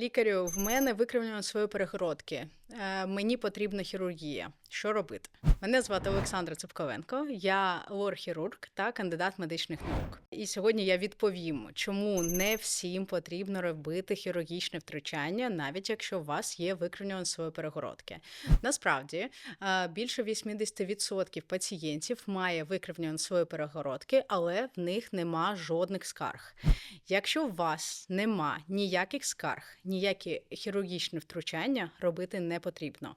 Лікарю, в мене викривлено свої перегородки. Е, Мені потрібна хірургія. Що робити? Мене звати Олександра Цепковенко, я лор-хірург та кандидат медичних наук. І сьогодні я відповім, чому не всім потрібно робити хірургічне втручання, навіть якщо у вас є викривлення своєї перегородки. Насправді е, більше 80% пацієнтів має викривлення своєї перегородки, але в них нема жодних скарг. Якщо у вас нема ніяких скарг, ніякі хірургічні втручання робити не потрібно.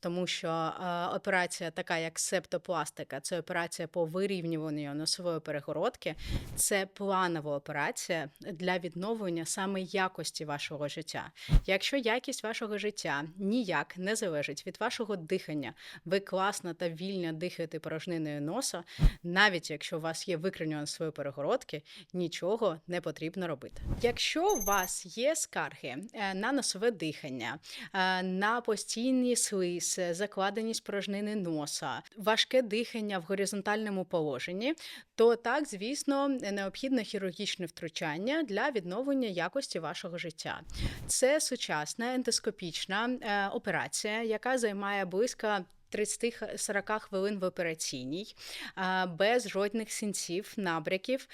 Тому що е, операція, така як септопластика, це операція по вирівнюванню носової перегородки, це планова операція для відновлення саме якості вашого життя. Якщо якість вашого життя ніяк не залежить від вашого дихання, ви класно та вільно дихаєте порожниною носа, навіть якщо у вас є викривлення своєї перегородки, нічого не потрібно робити. Якщо у вас є скарги на носове дихання, е, на постійний слиз, е, закладеність порожнини носа, важке дихання в горизонтальному положенні, то так, звісно, необхідне хірургічне втручання для відновлення якості вашого життя. Це сучасна ендоскопічна е, операція, яка займає близько 30-40 хвилин в операційній, без жодних синців, набряків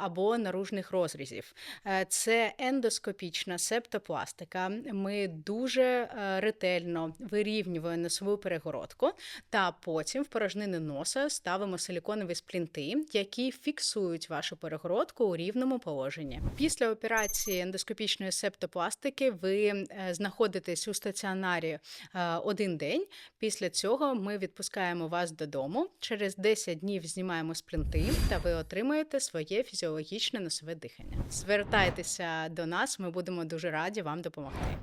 або наружних розрізів. Е, Це ендоскопічна септопластика. Ми дуже е, ретельно вирівнюємо носову перегородку, та потім в порожнини носа ставимо силіконові сплінти, які фіксують вашу перегородку у рівному положенні. Після операції ендоскопічної септопластики ви е, знаходитесь у стаціонарі один день. Після цього ми відпускаємо вас додому. Через 10 днів знімаємо сплінти, та ви отримаєте своє фізіологічне носове дихання. Звертайтеся до нас, ми будемо дуже раді вам допомогти.